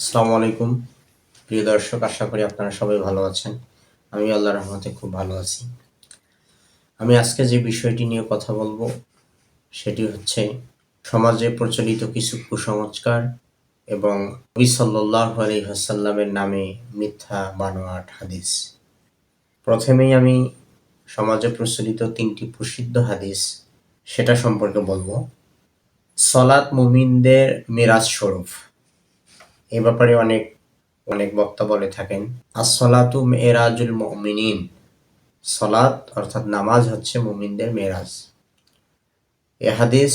আসসালামু আলাইকুম। প্রিয় দর্শক, আশা করি আপনারা সবাই ভালো আছেন। আমি আল্লাহ রহমতে খুব ভালো আছি। আমি আজকে যে বিষয়টি নিয়ে কথা বলব, সেটি হচ্ছে সমাজে প্রচলিত কিছু কুসংস্কার এবং নবী সাল্লাহ আলহিহাসাল্লামের নামে মিথ্যা বানোয়াট হাদিস। প্রথমেই আমি সমাজে প্রচলিত তিনটি প্রসিদ্ধ হাদিস, সেটা সম্পর্কে বলব। সলাৎ মুমিনদের মিরাজ স্বরূপ এ ব্যাপারে অনেক অনেক বক্তা বলে থাকেন। আসলাতু মেরাজুল মুমিনিন। সলাত অর্থাৎ নামাজ হচ্ছে মুমিনদের মেরাজ এ হাদিস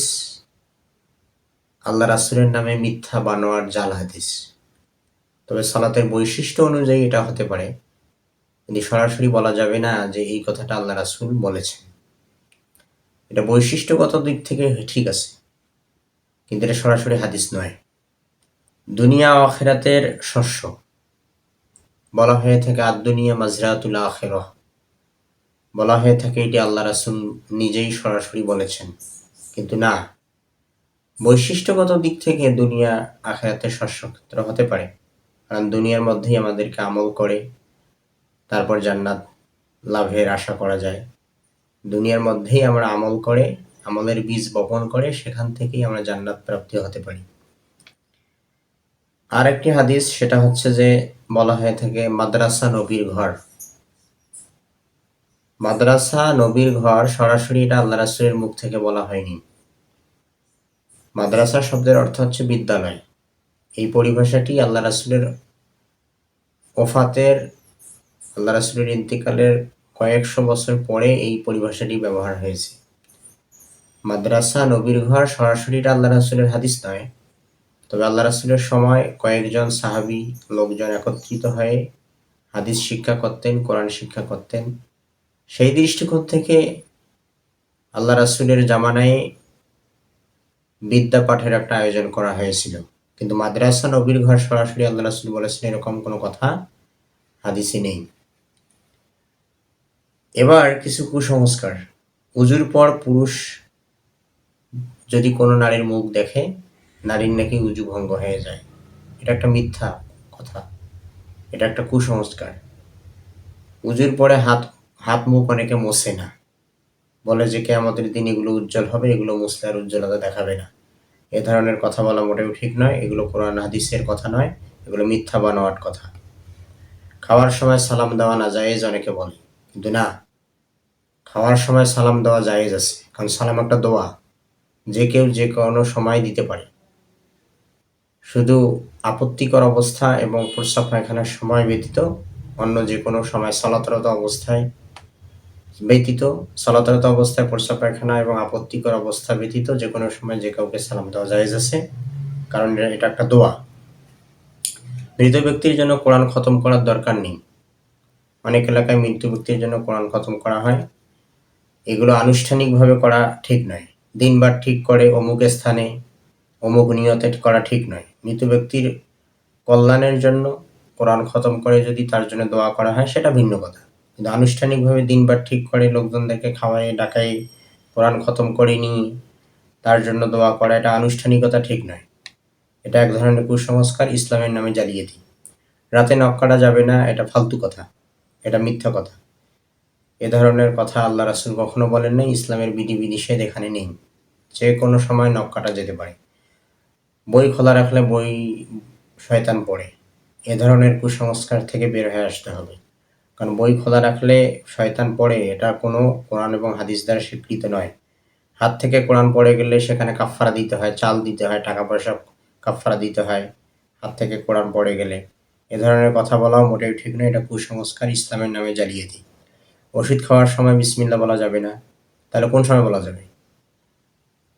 আল্লাহ রাসুলের নামে মিথ্যা বানোয়ার জাল হাদিস। তবে সলাতের বৈশিষ্ট্য অনুযায়ী এটা হতে পারে। কিন্তু সরাসরি বলা যাবে না যে এই কথাটা আল্লাহ রাসুল বলেছেন। এটা বৈশিষ্ট্যগত দিক থেকে ঠিক আছে। কিন্তু এটা সরাসরি হাদিস নয়। দুনিয়া আখেরাতের শস্য। বলা হয়ে থাকে আর দুনিয়া মাজরাতুল আখের বলা হয়ে থাকে এটি আল্লাহ রাসুল নিজেই সরাসরি বলেছেন। কিন্তু না, বৈশিষ্ট্যগত দিক থেকে দুনিয়া আখেরাতের শস্য ক্ষেত্র হতে পারে। কারণ দুনিয়ার মধ্যেই আমাদেরকে আমল করে, তারপর জান্নাত লাভের আশা করা যায়। দুনিয়ার মধ্যেই আমরা আমল করে, আমলের বীজ বপন করে, সেখান থেকেই আমরা জান্নাত প্রাপ্তি হতে পারি। আর একটি হাদিস, সেটা হচ্ছে যে বলা হয়ে থাকে, মাদ্রাসা নবীর ঘর। মাদ্রাসা নবীর ঘর সরাসরি এটা আল্লাহ রাসুলের মুখ থেকে বলা হয়নি। মাদ্রাসা শব্দের অর্থ হচ্ছে বিদ্যালয়। এই পরিভাষাটি আল্লাহ রাসুলের ওফাতের, আল্লাহ রাসুলের ইন্তিকালের কয়েকশো বছর পরে এই পরিভাষাটি ব্যবহার হয়েছে। মাদ্রাসা নবীর ঘর সরাসরি এটা আল্লাহ রাসুলের হাদিস নয়। তবে আল্লাহ রাসুলের সময় কয়েকজন সাহাবি লোকজন একত্রিত হয়ে হাদিস শিক্ষা করতেন, কোরআন শিক্ষা করতেন। সেই দৃষ্টিকোণ থেকে আল্লাহ রাসুলের জামানায় বিদ্যা পাঠের একটা আয়োজন করা হয়েছিল। কিন্তু মাদ্রাসা নবীর ঘর সরাসরি আল্লাহ রাসুল বলেছেন, এরকম কোনো কথা হাদিসে নেই। এবার কিছু কুসংস্কার। উজুর পর পুরুষ যদি কোনো নারীর মুখ দেখে নারীর নাকি উজু ভঙ্গ হয়ে যায়। এটা একটা মিথ্যা কথা। এটা একটা কুসংস্কার। উজুর পরে হাত হাত মুখ অনেকে মোছে না। বলে যে কে আমাদের দিন এগুলো উজ্জ্বল হবে, এগুলো মুসলে আর উজ্জ্বলতা দেখাবে না। এ ধরনের কথা বলা মোটেও ঠিক নয়। এগুলো কোরআন হাদিসের কথা নয়। এগুলো মিথ্যা বানোয়াট কথা। খাওয়ার সময় সালাম দেওয়া না জায়েজ অনেকে বলে। কিন্তু না, খাওয়ার সময় সালাম দেওয়া জায়েজ আছে। কারণ সালাম একটা দোয়া। যে কেউ যে কোনো সময় দিতে পারে। শুধু আপত্তিকর অবস্থা এবং প্রস্রাব পায়খানার সময় ব্যতীত অন্য যে কোনো সময় সলাতরত অবস্থায় ব্যতীত সলাতরত অবস্থায় প্রস্রাব পায়খানা এবং আপত্তিকর অবস্থা ব্যতীত যে কোনো সময় যে কাউকে সালাম দেওয়া জায়েজ আছে, কারণ এটা একটা দোয়া। মৃত ব্যক্তির জন্য কোরআন খতম করার দরকার নেই। অনেক এলাকায় মৃত্যু ব্যক্তির জন্য কোরআন খতম করা হয়। এগুলো আনুষ্ঠানিকভাবে করা ঠিক নয়। দিনবার ঠিক করে অমুক স্থানে অমুক নিয়তে করা ঠিক নয়। মৃত ব্যক্তির কল্যাণের জন্য কোরআন খতম করে যদি তার জন্য দোয়া করা হয়, সেটা ভিন্ন কথা। কিন্তু আনুষ্ঠানিকভাবে দিনবার ঠিক করে লোকজনদেরকে খাওয়াই ডাকাই কোরআন খতম করে নিয়ে তার জন্য দোয়া করা, এটা আনুষ্ঠানিকতা ঠিক নয়। এটা এক ধরনের কুসংস্কার ইসলামের নামে জ্বালিয়ে দিই। রাতে নখ কাটা যাবে না, এটা ফালতু কথা। এটা মিথ্যা কথা। এ ধরনের কথা আল্লাহ রাসুল কখনো বলেন নাই, ইসলামের বিধি বিনিষেধ এখানে নেই। যে কোনো সময় নখ কাটা যেতে পারে। বই খোলা রাখলে বই শয়তান পড়ে। এ ধরনের কুসংস্কার থেকে বের হয়ে আসতে হবে। কারণ বই খোলা রাখলে শয়তান পড়ে, এটা কোনো কোরআন এবং হাদিস দ্বারা স্বীকৃত নয়। হাত থেকে কোরআন পড়ে গেলে সেখানে কাফারা দিতে হয়, চাল দিতে হয় টাকা পয়সা কাফারা দিতে হয় হাত থেকে কোরআন পড়ে গেলে। এ ধরনের কথা বলাও মোটেই ঠিক নয়, এটা কুসংস্কার ইসলামের নামে জ্বালিয়ে দিই। ওষুধ খাওয়ার সময় বিসমিল্লা বলা যাবে না। তাহলে কোন সময় বলা যাবে?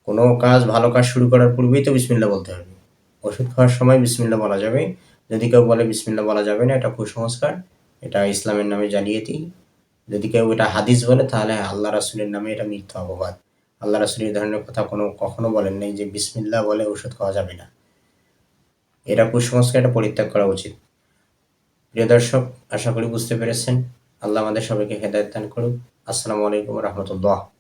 কোনো কাজ, ভালো কাজ শুরু করার পূর্বেই তো বিসমিল্লা বলতে হবে। ওষুধ খাওয়ার সময় বিসমিল্লা বলা যাবে। যদি কেউ বলে বিসমিল্লা বলা যাবে না, এটা কুসংস্কার। এটা ইসলামের নামে জালিয়াতি। যদি কেউ এটা হাদিস বলে, তাহলে আল্লাহ রাসুলের নামে এটা মিথ্যা অপবাদ। আল্লাহ রাসুলের ধরনের কথা কোনো কখনো বলেন নাই যে বিসমিল্লা বলে ওষুধ খাওয়া যাবে না। এটা কুসংস্কার, এটা পরিত্যাগ করা উচিত। প্রিয় দর্শক, আশা করি বুঝতে পেরেছেন। আল্লাহ আমাদের সবাইকে হেদায়ত দান করুক। আসসালামু আলাইকুম রহমতুল্লাহ।